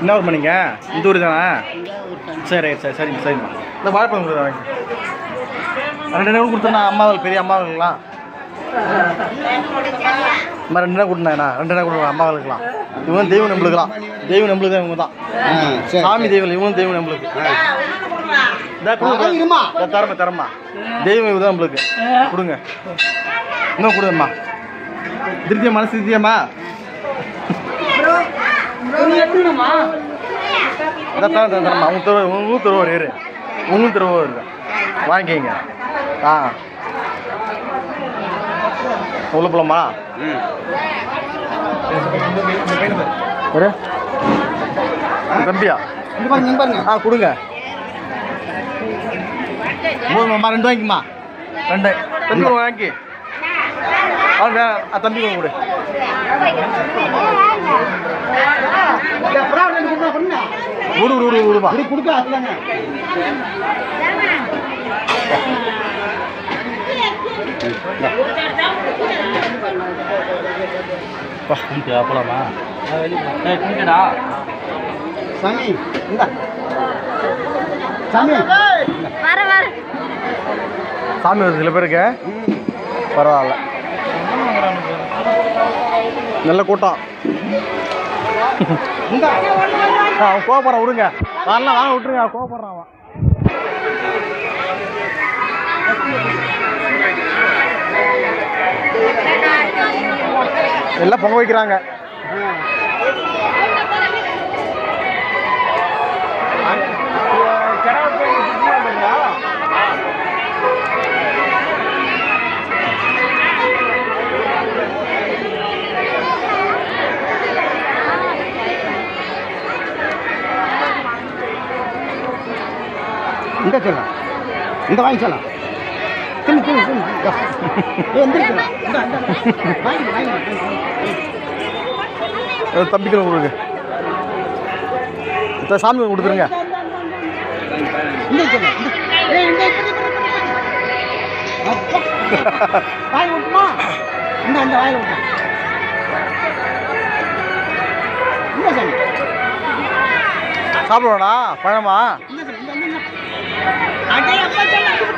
என்ன ஊர் பண்ணீங்க? இந்த ஊர் தானே? சரி சரி சரிங்க சரிம்மா. இந்த வாழைப்பழம் வாங்கி. ரெண்டு நேரம் கொடுத்தேண்ணா அம்மாவுக்கு பெரிய அம்மாவுக்குலாம் அம்மா ரெண்டு நேரம் கொடுத்தேண்ணா ரெண்டு நேரம் கொடுங்க அம்மாவுக்குலாம் இவங்க தெய்வம் நம்மளுக்குலாம் தெய்வம் நம்மளுக்கு தான் இவங்க தான் சாமி தெய்வம் இவங்களும் தெய்வம் நம்மளுக்கு தரமா தரமா தெய்வம் இவங்க தான் நம்மளுக்கு கொடுங்க. இன்னும் கொடுங்கம்மா. திருப்தியம்மா மனசு திருப்தியம்மா இதான் தர தர தரம்மா. உங்க தருவ உங்களும் தருவார் இரு. உங்களும் தருவார் வாங்கிக்கிங்க. ஆ. உள்ள போலாமா? ஒரு தம்பியா? ஆ கொடுங்க. மூணுமா ரெண்டு வாங்கிக்கம்மா ரெண்டு. தம்பி வாங்கி. ஆ தம்பி கொடு அப்புறம் ரெண்டு கொடுத்தா கொடுங்க விடு விடு விடு விடுமா. அப்படி கொடுக்க அதுதாங்க போலாமா? சாமி இந்த. சாமி. வர வர. சாமி வருது சில பேருக்கு. பரவாயில்ல. நல்ல கூட்டம். அவன் கோவப்படுறான் விடுங்க வரலாம் வாங்க விட்டுருங்க அவன் கோவப்படுறான் அவன். எல்லாம் பொங்க வைக்கிறாங்க. இந்த சொல்லலாம் இந்த வாங்கி சொல்லலாம் தின்னு தின்னு தின்னு. ஏ எந்திரிக்கலாம் இந்த இந்த வாங்கி வாங்கி அது தம்பிக்கு கொடுங்க. இந்த சாமி கொடுத்துருங்க. வாங்கி விட்டுமா இந்த அந்த வாங்கி விட்டா பழமா? இந்த சாமி இந்த